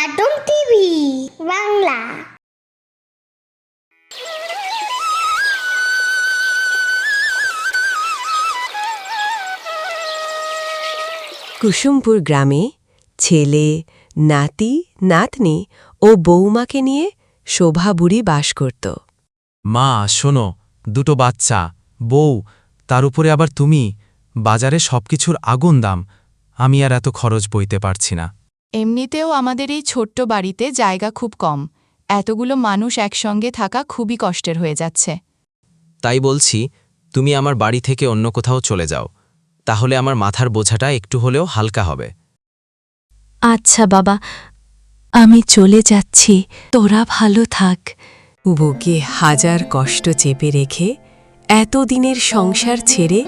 নাটক টিভি বাংলা। কুসুমপুর গ্রামে ছেলে নাতি নাতনি ও বৌমাকে নিয়ে শোভা বুড়ি বাস করত। মা শোনো দুটো বাচ্চা বউ তার উপরে আবার তুমি। বাজারে সবকিছুর আগুন দাম। আমি আর এত খরচ বইতে পারছি না। এমনিতেও আমাদের এই ছোট্ট বাড়িতে জায়গা খুব কম। এতগুলো মানুষ একসঙ্গে থাকা খুবই কষ্টের হয়ে যাচ্ছে। তাই বলছি তুমি আমার বাড়ি থেকে অন্য কোথাও চলে যাও। তাহলে আমার মাথার বোঝাটা একটু হলেও হালকা হবে। আচ্ছা বাবা আমি চলে যাচ্ছি। তোরা ভালো থাক। বুকে হাজার কষ্ট চেপে রেখে এতদিনের সংসার ছেড়ে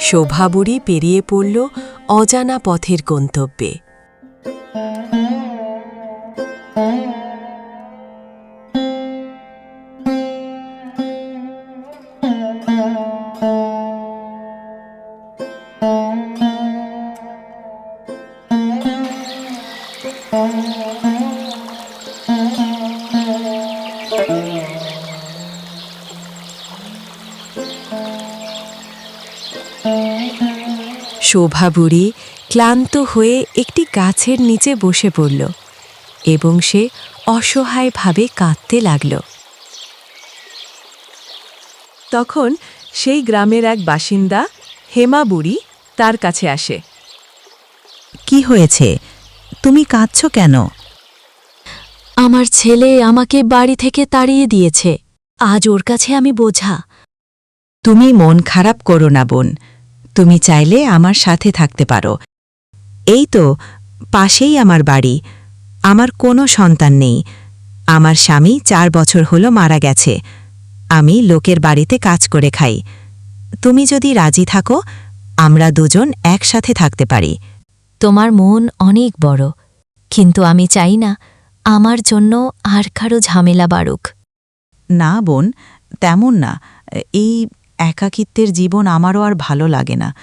শোভা বুড়ি পেরিয়ে পড়ল অজানা পথের গন্তব্যে। শোভা বুড়ি ক্লান্ত হয়ে একটি গাছের নিচে বসে পড়ল এবং সে অসহায়ভাবে কাঁদতে লাগল। তখন সেই গ্রামের এক বাসিন্দা হেমা বুড়ি তার কাছে আসে। কি হয়েছে? তুমি কাঁদছ কেন? আমার ছেলে আমাকে বাড়ি থেকে তাড়িয়ে দিয়েছে। আজ ওর কাছে আমি বোঝা। তুমি মন খারাপ করো না বোন। তুমি চাইলে আমার সাথে থাকতে পারো। এই তো পাশেই আমার বাড়ি। আমার কোনো সন্তান নেই। আমার স্বামী চার বছর হলো মারা গেছে। আমি লোকের বাড়িতে কাজ করে খাই। তুমি যদি রাজি থাকো আমরা দুজন একসাথে থাকতে পারি। তোমার মন অনেক বড়। কিন্তু আমি চাই না আমার জন্য আর কারও ঝামেলা বাড়ুক। না বোন তেমন না। এই একাকিত্বের জীবন আমারও আর ভালো লাগে না।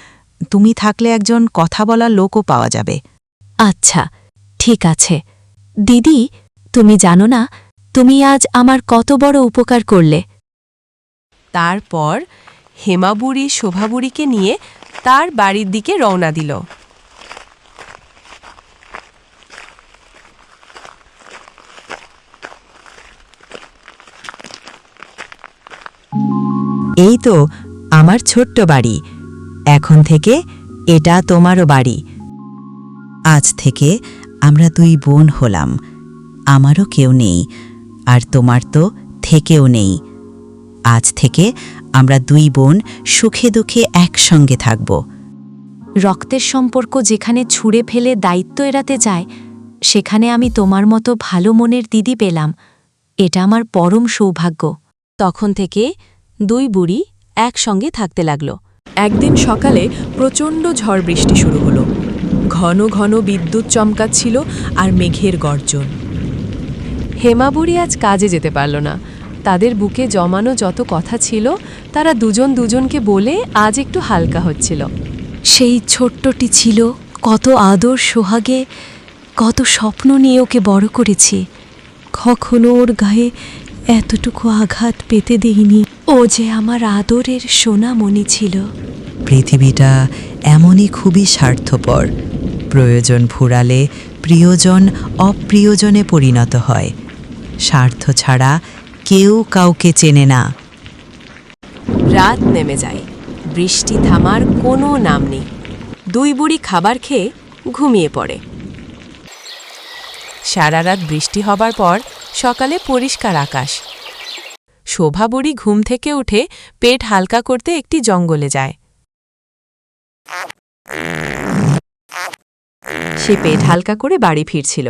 তুমি থাকলে একজন কথা বলার লোকও পাওয়া যাবে। আচ্ছা ঠিক আছে। দিদি তুমি জানো না তুমি আজ আমার কত বড় উপকার করলে। তারপর হেমাবুড়ি শোভাবুড়িকে নিয়ে তার বাড়ির দিকে রওনা দিল। এই তো আমার ছোট্ট বাড়ি। এখন থেকে এটা তোমারও বাড়ি। আজ থেকে আমরা দুই বোন হলাম। আমারও কেউ নেই, আর তোমার তো থেকেও নেই। আজ থেকে আমরা দুই বোন সুখে দুঃখে একসঙ্গে থাকব। রক্তের সম্পর্ক যেখানে ছুঁড়ে ফেলে দায়িত্ব এড়াতে যায়, সেখানে আমি তোমার মতো ভালো মনের দিদি পেলাম। এটা আমার পরম সৌভাগ্য। তখন থেকে দুই বুড়ি একসঙ্গে থাকতে লাগল। একদিন সকালে প্রচণ্ড ঝড় বৃষ্টি শুরু হলো। ঘন ঘন বিদ্যুৎ চমকাচ্ছিল আর মেঘের গর্জন। হেমাবুড়ি আজ কাজে যেতে পারল না। তাদের বুকে জমানো যত কথা ছিল, তারা দুজন দুজনকে বলে আজ একটু হালকা হচ্ছিল। সেই ছোট্টটি ছিল, কত আদর সোহাগে, কত স্বপ্ন নিয়ে ওকে বড় করেছি। কখনো ওর গায়ে এতটুকু আঘাত পেতে দেইনি। ও যে আমার আদরের সোনামণি ছিল। পৃথিবীটা এমনই খুবই স্বার্থপর। প্রয়োজন ফুরালে প্রিয়জন অপ্রিয়জনে পরিণত হয়। স্বার্থ ছাড়া কেউ কাউকে চেনে না। রাত নেমে যায়। বৃষ্টি থামার কোনো নাম নেই। দুই বুড়ি খাবার খেয়ে ঘুমিয়ে পড়ে। সারা রাত বৃষ্টি হবার পর সকালে পরিষ্কার আকাশ। শোভা বুড়ি ঘুম থেকে উঠে পেট হালকা করতে একটি জঙ্গলে যায়। সে পেট হালকা করে বাড়ি ফিরছিল।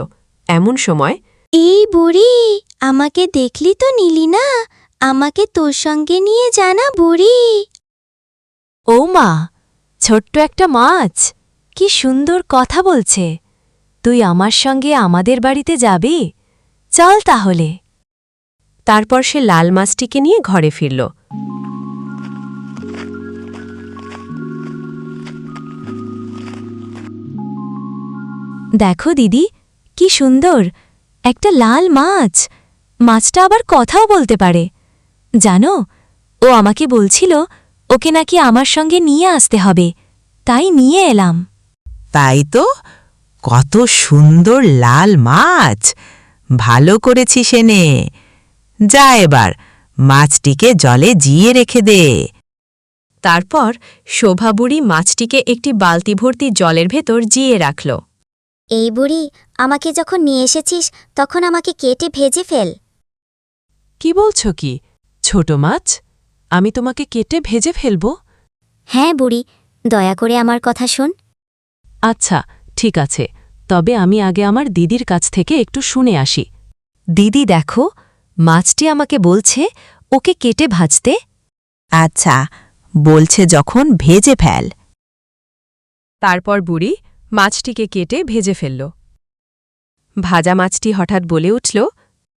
এমন সময় এই বুড়ি আমাকে দেখলি তো নিলি না আমাকে তোর সঙ্গে নিয়ে জানা বুড়ি। ও মা ছোট্ট একটা মাছ। কি সুন্দর কথা বলছে। তুই আমার সঙ্গে আমাদের বাড়িতে যাবি? চল তাহলে। তারপর সে লাল মাছটিকে নিয়ে ঘরে ফিরল। দেখো দিদি, কি সুন্দর, একটা লাল মাছ। মাছটা আবার কথাও বলতে পারে। জানো, ও আমাকে বলছিল, ওকে নাকি আমার সঙ্গে নিয়ে আসতে হবে। তাই নিয়ে এলাম। তাই তো? কত সুন্দর লাল মাছ! ভালো করেছিস এনে যা এবার মাছটিকে জলে জিয়ে রেখে দে। তারপর শোভা বুড়ি মাছটিকে একটি বালতি ভর্তি জলের ভেতর জিয়ে রাখল। এই বুড়ি আমাকে যখন নিয়ে এসেছিস তখন আমাকে কেটে ভেজে ফেল। কি বলছো কি? ছোট মাছ? আমি তোমাকে কেটে ভেজে ফেলব? হ্যাঁ বুড়ি দয়া করে আমার কথা শোন। আচ্ছা ঠিক আছে। তবে আমি আগে আমার দিদির কাছ থেকে একটু শুনে আসি। দিদি দেখো মাছটি আমাকে বলছে ওকে কেটে ভাজতে। আচ্ছা বলছে যখন ভেজে ফেল। তারপর বুড়ি মাছটিকে কেটে ভেজে ফেলল। ভাজা মাছটি হঠাৎ বলে উঠল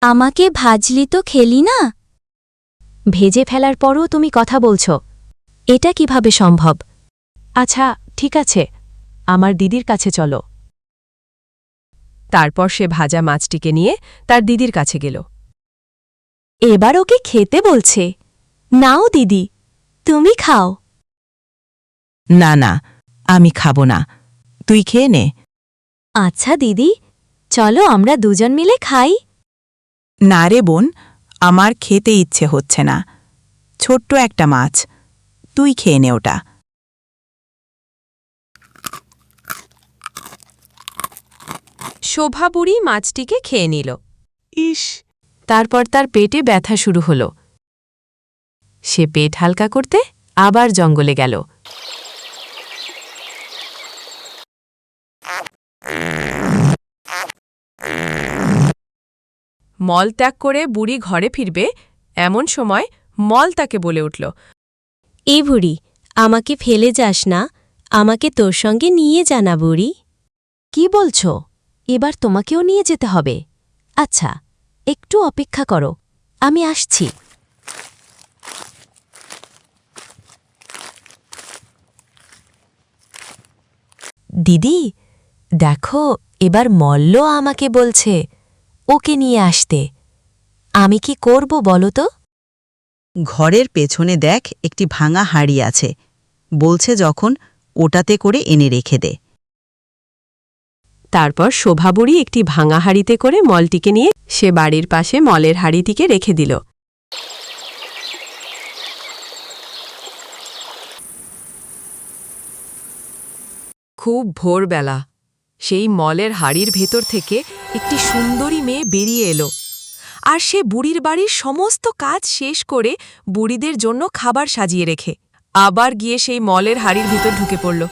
আমাকে ভাজলি তো খেলি না? ভেজে ফেলার পরও তুমি কথা বলছ। এটা কীভাবে সম্ভব? আচ্ছা ঠিক আছে আমার দিদির কাছে চলো। তারপর সে ভাজা মাছটিকে নিয়ে তার দিদির কাছে গেল। এবার ওকে খেতে বলছে। নাও দিদি তুমি খাও। না না আমি খাব না। তুই খেয়ে নে। আচ্ছা দিদি চলো আমরা দুজন মিলে খাই। না রে বোন আমার খেতে ইচ্ছে হচ্ছে না। ছোট্ট একটা মাছ তুই খেয়ে নে ওটা। শোভা বুড়ি মাছটিকে খেয়ে নিল। ইস। তারপর তার পেটে ব্যথা শুরু হল। সে পেট হালকা করতে আবার জঙ্গলে গেল। মল ত্যাগ করে বুড়ি ঘরে ফিরবে এমন সময় মল তাকে বলে উঠল এ বুড়ি আমাকে ফেলে যাস না আমাকে তোর সঙ্গে নিয়ে জানা বুড়ি। কি বলছ? এবার তোমাকেও নিয়ে যেতে হবে। আচ্ছা একটু অপেক্ষা করো। আমি আসছি। দিদি, দেখো, এবার মল্ল আমাকে বলছে ওকে নিয়ে আসতে। আমি কি করব বলো তো? ঘরের পেছনে দেখ, একটি ভাঙা হাড়ি আছে। বলছে যখন ওটাতে করে এনে রেখে দে। তারপর শোভাবুড়ি একটি ভাঙা হাড়িতে করে মলটিকে নিয়ে সে বাড়ির পাশে মলের হাড়িটিকে রেখে দিল। খুব ভোরবেলা, সেই মলের হাড়ির ভেতর থেকে একটি সুন্দরী মেয়ে বেরিয়ে এলো। আর সে বুড়ির বাড়ির সমস্ত কাজ শেষ করে বুড়িদের জন্য খাবার সাজিয়ে রেখে আবার গিয়ে সেই মলের হাড়ির ভিতর ঢুকে পড়ল।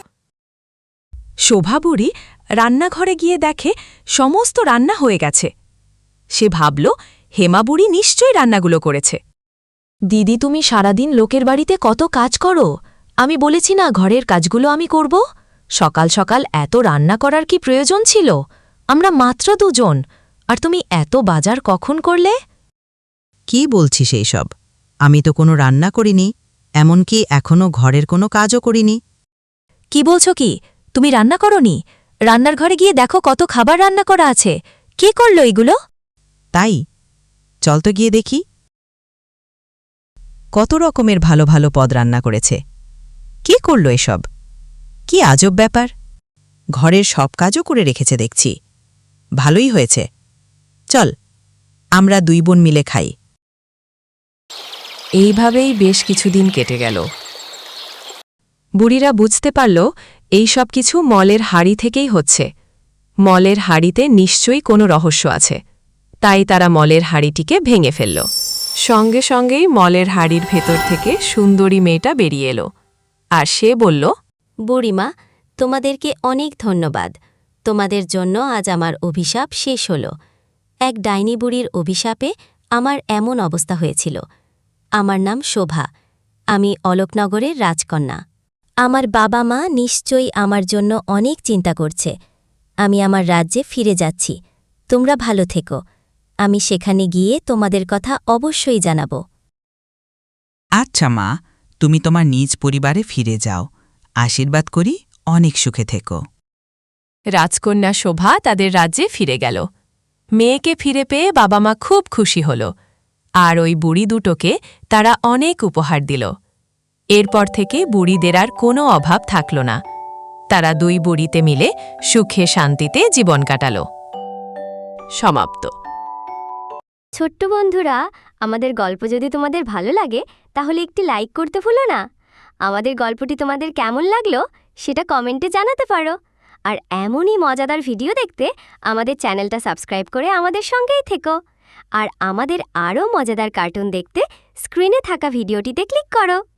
শোভা বুড়ি রান্নাঘরে গিয়ে দেখে সমস্ত রান্না হয়ে গেছে। সে ভাবল হেমা বুড়ি নিশ্চয়ই রান্নাগুলো করেছে। দিদি তুমি সারাদিন লোকের বাড়িতে কত কাজ করো? আমি বলেছি না ঘরের কাজগুলো আমি করব? সকাল সকাল এত রান্না করার কি প্রয়োজন ছিল? আমরা মাত্র দুজন আর তুমি এত বাজার কখন করলে? কি বলছিস এইসব? আমি তো কোনো রান্না করিনি এমনকি এখনও ঘরের কোনো কাজও করিনি। কি বলছো কি? তুমি রান্না করনি? রান্নার ঘরে গিয়ে দেখো কত খাবার রান্না করা আছে। কে করল এগুলো? তাই? চল তো গিয়ে দেখি। কত রকমের ভালো ভালো পদ রান্না করেছে। কে করল এসব? কি আজব ব্যাপার। ঘরের সব কাজও করে রেখেছে দেখছি। ভালোই হয়েছে। চল আমরা দুই বোন মিলে খাই। এইভাবেই বেশ কিছুদিন কেটে গেল। বুড়িরা বুঝতে পারল এই সব কিছু মলের হাড়ি থেকেই হচ্ছে। মলের হাড়িতে নিশ্চয়ই কোনো রহস্য আছে। তাই তারা মলের হাড়িটিকে ভেঙে ফেলল। সঙ্গে সঙ্গেই মলের হাড়ির ভেতর থেকে সুন্দরী মেয়েটা বেরিয়ে এলো। আর সে বলল, বুড়িমা, তোমাদেরকে অনেক ধন্যবাদ। তোমাদের জন্য আজ আমার অভিশাপ শেষ হল। এক ডাইনি বুড়ির অভিশাপে আমার এমন অবস্থা হয়েছিল। আমার নাম শোভা। আমি অলোকনগরের রাজকন্যা। আমার বাবা মা নিশ্চয়ই আমার জন্য অনেক চিন্তা করছে। আমি আমার রাজ্যে ফিরে যাচ্ছি। তোমরা ভালো থেকো। আমি সেখানে গিয়ে তোমাদের কথা অবশ্যই জানাব। আচ্ছা মা তুমি তোমার নিজ পরিবারে ফিরে যাও। আশীর্বাদ করি অনেক সুখে থেকো। রাজকন্যা শোভা তাদের রাজ্যে ফিরে গেল। মেয়েকে ফিরে পেয়ে বাবা মা খুব খুশি হল। আর ওই বুড়ি দুটোকে তারা অনেক উপহার দিল। এরপর থেকে বুড়িদের আর কোনো অভাব থাকল না। তারা দুই বুড়িতে মিলে সুখে শান্তিতে জীবন কাটাল। সমাপ্ত। ছোট্ট বন্ধুরা, আমাদের গল্প যদি তোমাদের ভালো লাগে, তাহলে একটি লাইক করতে ভুলো না। আমাদের গল্পটি তোমাদের কেমন লাগল, সেটা কমেন্টে জানাতে পারো। আর এমনই মজাদার ভিডিও দেখতে আমাদের চ্যানেলটা সাবস্ক্রাইব করে আমাদের সঙ্গেই থেকো। আর আমাদের আরও মজাদার কার্টুন দেখতে স্ক্রিনে থাকা ভিডিওটিতে ক্লিক করো।